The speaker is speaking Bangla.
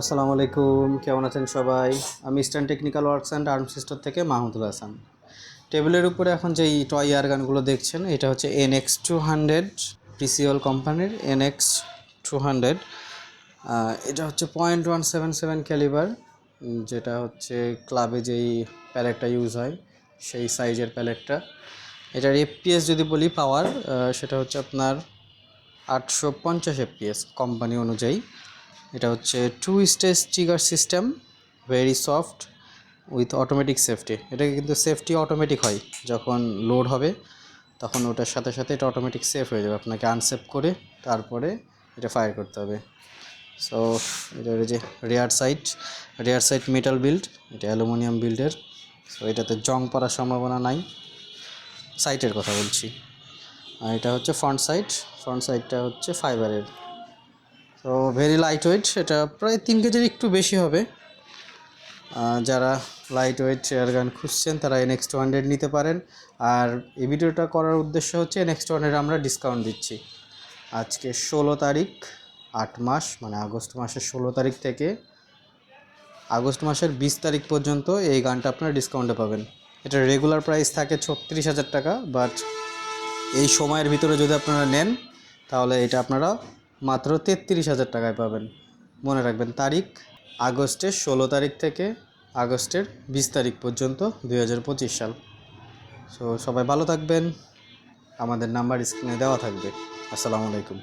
আসসালামু আলাইকুম, কেমন আছেন সবাই? আমি eastern technical works and arm sister থেকে মাহমুদুল হাসান। টেবিলের উপরে এখন যেই টয় ইয়ার গানগুলো দেখছেন, এটা হচ্ছে এন এক্স টু হান্ড্রেড পিসিওল কোম্পানির এন এক্স টু হান্ড্রেড এটা হচ্ছে point one seven seven calibre যেটা হচ্ছে ক্লাবে যেই প্যালেটটা ইউজ হয়, সেই সাইজের প্যালেটটা এটার এফপিএস যদি বলি পাওয়ার সেটা হচ্ছে আপনার আটশো পঞ্চাশ এফপিএস কোম্পানি অনুযায়ী। এটা হচ্ছে two stage trigger system very soft with automatic safety এটাকে কিন্তু সেফটি অটোমেটিক হয়, যখন লোড হবে, তখন ওটার সাথে সাথে এটা অটোমেটিক সেফ হয়ে যাবে। আপনাকে আনসেফ করে তারপরে এটা ফায়ার করতে হবে। সো এটা হলো যে rear sight rear sight metal build এটা অ্যালুমিনিয়াম বিল্ডের সো এটাতে জং পড়ার সম্ভাবনা নাই। সাইটের কথা বলছি। আর এটা হচ্ছে ফ্রন্ট সাইড ফ্রন্ট সাইডটা হচ্ছে ফাইবারের তো ভেরি লাইট ওয়েট এটা প্রায় তিন কেজির একটু বেশি হবে। যারা লাইট ওয়েট চেয়ার গান খুঁজছেন, তারা এনএক্স টু হান্ড্রেড নিতে পারেন। আর এই ভিডিওটা করার উদ্দেশ্য হচ্ছে এনএক্স টু হান্ড্রেড আমরা ডিসকাউন্ট দিচ্ছি। আজকে ষোলো তারিখ, আট মাস মানে আগস্ট মাসের ষোলো তারিখ থেকে আগস্ট মাসের বিশ তারিখ পর্যন্ত এই গানটা আপনারা ডিসকাউন্টে পাবেন। এটা রেগুলার প্রাইস থাকে ছত্রিশ হাজার টাকা বাট এই সময়ের ভিতরে যদি আপনারা নেন, তাহলে এটা আপনারা মাত্র তেত্রিশ হাজার টাকায় পাবেন। মনে রাখবেন তারিখ আগস্টের ষোলো তারিখ থেকে আগস্টের বিশ তারিখ পর্যন্ত দুই হাজার পঁচিশ সাল। সো সবাই ভালো থাকবেন। আমাদের নাম্বার স্ক্রিনে দেওয়া থাকবে। আসসালামু আলাইকুম।